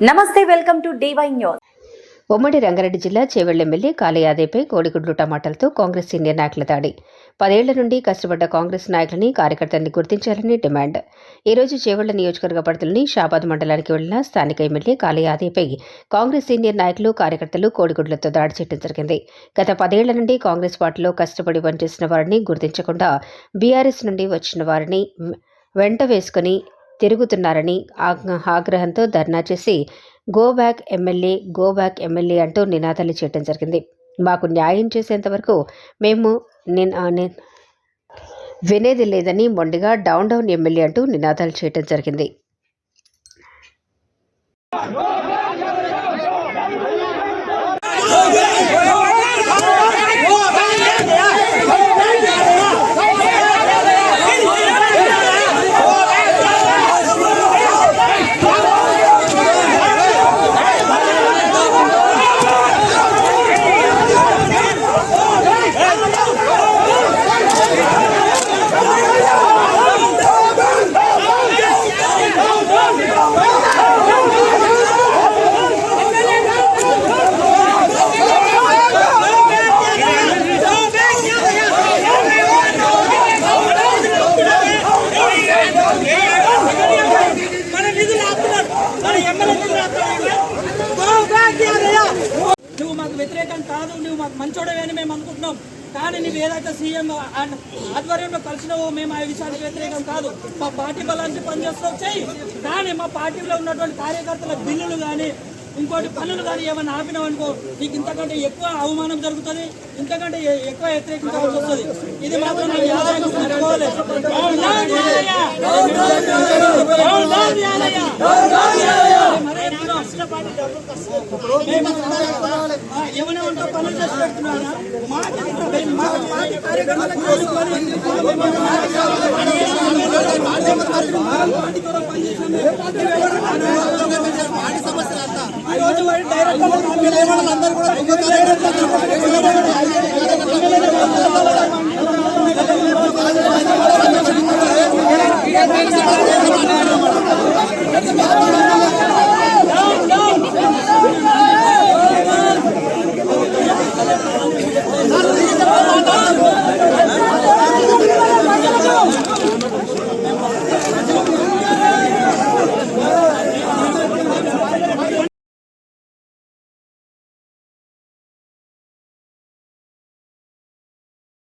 నమస్తే welcome to DY news. ఉమ్మడి రంగారెడ్డి జిల్లా చేవెళ్ళెమ్మెల్యే కాళయాదేపై కోడిగుడ్లు టమాటాలతో కాంగ్రెస్ సీనియర్ నాయకుల దాడి. పదేళ్ళ నుండి కష్టపడ్డ కాంగ్రెస్ నాయకులని కార్యకర్తల్ని గుర్తించాలని డిమాండ్. ఈ రోజు చేవెళ్ళ నియోజకవర్గ పరిధిలోని షాబాద్ మండలానికి వెళ్ళిన స్థానిక ఎమ్మెల్యే కాళయాదేపై కాంగ్రెస్ సీనియర్ నాయకులు కార్యకర్తలు కోడిగుడ్లతో దాడి చేయడం జరిగింది. గత పదేళ్ళ నుండి కాంగ్రెస్ పార్టీలో కష్టపడి పనిచేసిన వారిని గుర్తించకుండా బీఆర్ఎస్ నుండి వచ్చిన వారిని వెంట వేసుకుని తిరుగుతున్నారని ఆగ్రహంతో ధర్నా చేసి go back MLA go back MLA అంటూ నినాదాలు చేయడం జరిగింది. మాకు న్యాయం చేసేంత వరకు మేము నిన్- వినేది లేదని మొండిగా డౌన్ డౌన్ ఎమ్మెల్యే అంటూ నినాదాలు చేయడం జరిగింది. కాదు నువ్వు మాకు మంచోడవే అని మేము అనుకుంటున్నాం. కానీ నువ్వు ఏదైతే సీఎం ఆధ్వర్యంలో కలిసినావో మేము ఆ విషయానికి వ్యతిరేకం కాదు. మా పార్టీ బలానికి పనిచేస్తావు చెయ్యి. కానీ మా పార్టీలో ఉన్నటువంటి కార్యకర్తల బిల్లులు కానీ ఇంకోటి పనులు కానీ ఏమైనా ఆపినావు అనుకో నీకు ఇంతకంటే ఎక్కువ అవమానం జరుగుతుంది ఇంతకంటే ఎక్కువ వ్యతిరేకించాల్సి వస్తుంది. ఇది మాత్రం ఏమైనా ఉంటే పనులు చేసి పెడుతున్నారా? మాకు మా